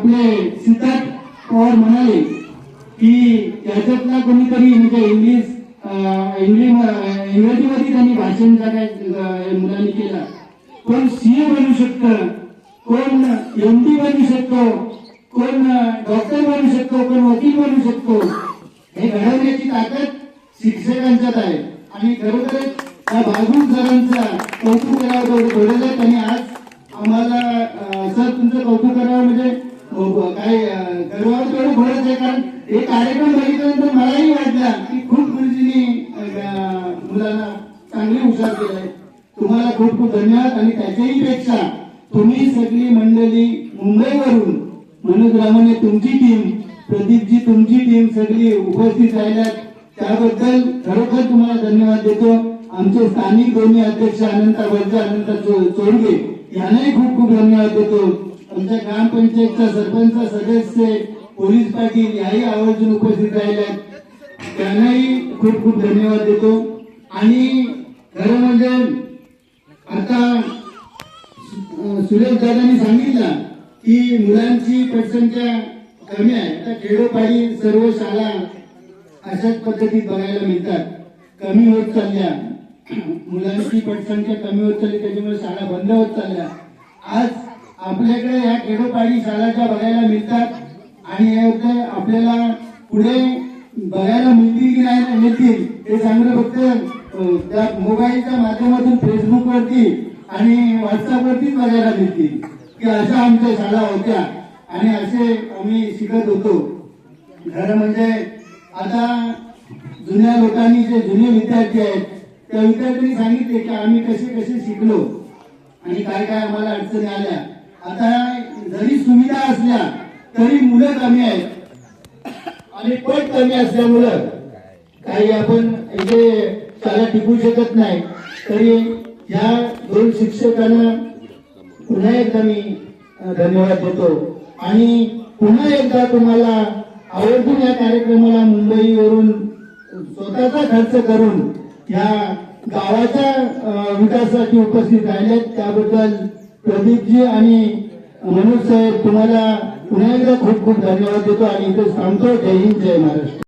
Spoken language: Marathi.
आपले सिद्धार्थ पवार म्हणाले की याच्यातला कोणीतरी म्हणजे इंग्लिश इंग्लिश इंग्रजीमध्ये त्यांनी भाषण काय मुलांनी केला. कोण सीए बनू शकतं कोण एम डी बनू शकतो कोण डॉक्टर बनू शकतो कोण वकील बनू शकतो हे घडवण्याची ताकद शिक्षकांच्यात आहे. आणि खरोखरच त्या बागुल सरांचा कौतुक करावं तेवढं त्यांनी आज आम्हाला सर तुमचं कौतुक करावं म्हणजे काय गर्वावर तेवढं घडत आहे कारण हे कार्यक्रम बघितल्यानंतर मलाही वाटलं की खूप गुरुजींनी मुलांना चांगली हुशार केलाय. तुम्हाला खूप खूप धन्यवाद आणि त्याच्याही पेक्षा तुम्ही सगळी मंडळी मुंबईवरून मनोज रामाने तुमची टीम प्रदीपजी तुमची टीम सगळी उपस्थित राहिल्यात. त्याबद्दल खरोखर तुम्हाला धन्यवाद देतो. आमचे स्थानिक दोन्ही अध्यक्ष अनंता वर्ज अनंता चोरगे यांनाही खूप खूप धन्यवाद देतो. आमच्या ग्रामपंचायतचा सरपंच सदस्य पोलीस पाटील याही आवर्जून उपस्थित राहिल्यात. त्यांनाही खूप खूप धन्यवाद देतो. आणि खरं म्हणजे आता सुरेश दादांनी सांगितलं की मुलांची पटसंख्या कमी आहे. आता खेडोपाडी सर्व शाळा अशाच पद्धतीत बघायला मिळतात. कमी होत चालल्या. मुलांची पटसंख्या कमी होत चालली त्याच्यामुळे शाळा बंद होत चालल्या. आज आपल्याकडे ह्या खेडोपाडी शाळाच्या बघायला मिळतात. आणि याबद्दल आपल्याला पुढे बघायला मिळतील की नाही मिळतील हे सांगणं फक्त त्या मोबाईलच्या माध्यमातून फेसबुक वरती आणि व्हॉट्सअप वरतीच बघायला मिळतील. की अशा आमच्या शाळा होत्या. आणि असे आम्ही शिकत होतो. खरं म्हणजे आता जुन्या लोकांनी जे जुने विद्यार्थी आहेत त्या विद्यार्थ्यांनी सांगितले की आम्ही कसे कसे शिकलो. आणि काय काय आम्हाला अडचणी आल्या. आता जरी सुविधा असल्या तरी मुलं कमी आहेत. आणि पट कमी असल्यामुळं काही आपण इथे शाळा टिकू शकत नाही तरी या दोन शिक्षकांना पुन्हा एकदा मी धन्यवाद देतो. आणि पुन्हा एकदा तुम्हाला आवर्जून या कार्यक्रमाला मुंबईवरून स्वतःचा खर्च करून या गावाच्या विकासासाठी उपस्थित राहिलेत त्याबद्दल प्रदीपजी आणि मनोज साहेब तुम्हाला पुन्हा एकदा खूप खूप धन्यवाद देतो आणि इथे सांगतो जय हिंद जय महाराष्ट्र.